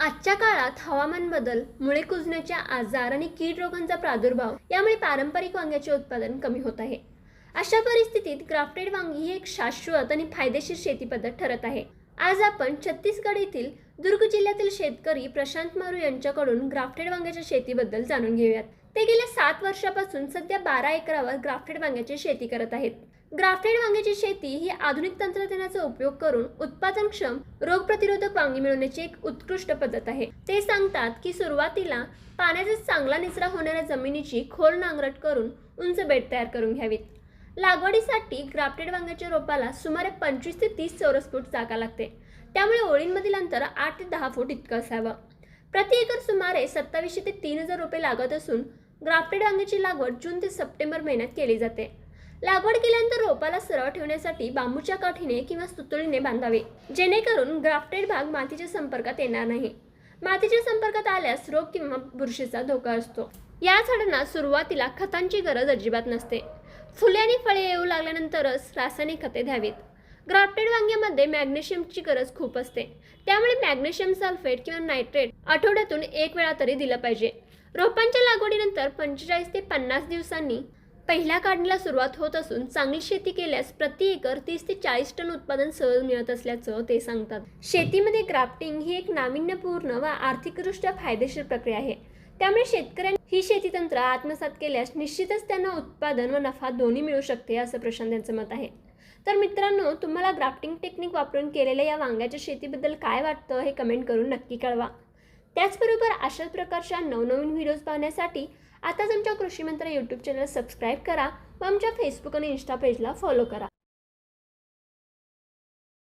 आजच्या काळात हवामान बदल मुळे कुजण्याचे आजार आणि कीड रोगांचा प्रादुर्भाव यामुळे पारंपरिक वांग्याचे उत्पादन कमी होत आहे. अशा परिस्थितीत ग्राफ्टेड वांगी ही एक शाश्वत आणि फायदेशीर शेती पद्धत ठरत आहे. आज आपण छत्तीसगड येथील दुर्ग जिल्ह्यातील शेतकरी प्रशांत मारू यांच्याकडून ग्राफ्टेड वांग्याच्या शेतीबद्दल जाणून घेऊयात. ते गेल्या सात वर्षापासून सध्या बारा एकरावर ग्राफ्टेड वांग्याची शेती करत आहेत. ग्राफ्टेड वांग्याची शेती ही आधुनिक तंत्रज्ञानाचा उपयोग करून उत्पादनक्षम रोगप्रतिरोधक वांगी मिळवण्याची एक उत्कृष्ट पद्धत आहे. ते सांगतात की सुरुवातीला पाण्याचा चांगला निचरा होणाऱ्या जमिनीची खोल नांगरट करून उंच बेड तयार करून घ्यावीत. लागवडीसाठी ग्राफ्टेड वांग्याच्या रोपाला सुमारे पंचवीस ते तीस चौरस फूट जागा लागते. त्यामुळे ओळींमधील अंतर आठ ते दहा फूट इतकं असावं. प्रति एकर सुमारे सत्तावीसशे ते तीन हजार रुपये लागत असून ग्राफ्टेड वांग्याची लागवड जून ते सप्टेंबर महिन्यात केली जाते. लागवड केल्यानंतर रोपाला सरळ ठेवण्यासाठी बांबूच्या काठीने किंवा सुतळीने बांधावे जेणेकरून ग्राफ्टेड भाग मातीच्या संपर्कात येणार नाही. मातीच्या संपर्कात आल्यास रोग किंवा बुरशीचा धोका असतो. या झाडांना सुरुवातीला खतांची गरज अजिबात नसते. फुले आणि फळे येऊ लागल्यानंतरच रासायनिक खते द्यावीत. ग्राफ्टेड वांग्यामध्ये मॅग्नेशियमची गरज खूप असते. त्यामुळे मॅग्नेशियम सल्फेट किंवा नायट्रेट आठवड्यातून एक वेळा तरी दिलं पाहिजे. रोपांच्या लागवडीनंतर पंचेचाळीस ते पन्नास दिवसांनी पहिल्या काढणीला सुरुवात होत असून चांगली शेती केल्यास प्रति एकर तीस ते चाळीस टन उत्पादन सहज मिळत असल्याचं ते सांगतात. शेतीमध्ये ग्राफ्टिंग ही एक नाविन्यपूर्ण व आर्थिकदृष्ट्या फायदेशीर प्रक्रिया आहे. त्यामुळे शेतकऱ्यांनी ही शेती तंत्र आत्मसात केल्यास निश्चितच त्यांना उत्पादन व नफा दोन्ही मिळू शकते असं प्रशांत यांचं मत आहे. तर मित्रांनो तुम्हाला ग्राफ्टिंग टेक्निक वापरून केलेल्या या वांग्याच्या शेतीबद्दल काय वाटतं हे कमेंट करून नक्की कळवा. त्याचबरोबर अशाच प्रकारच्या नवनवीन व्हिडिओज पाहण्यासाठी आताच आमच्या कृषीमंत्र यूट्यूब चॅनल सबस्क्राईब करा व आमच्या फेसबुक आणि इन्स्टा पेजला फॉलो करा.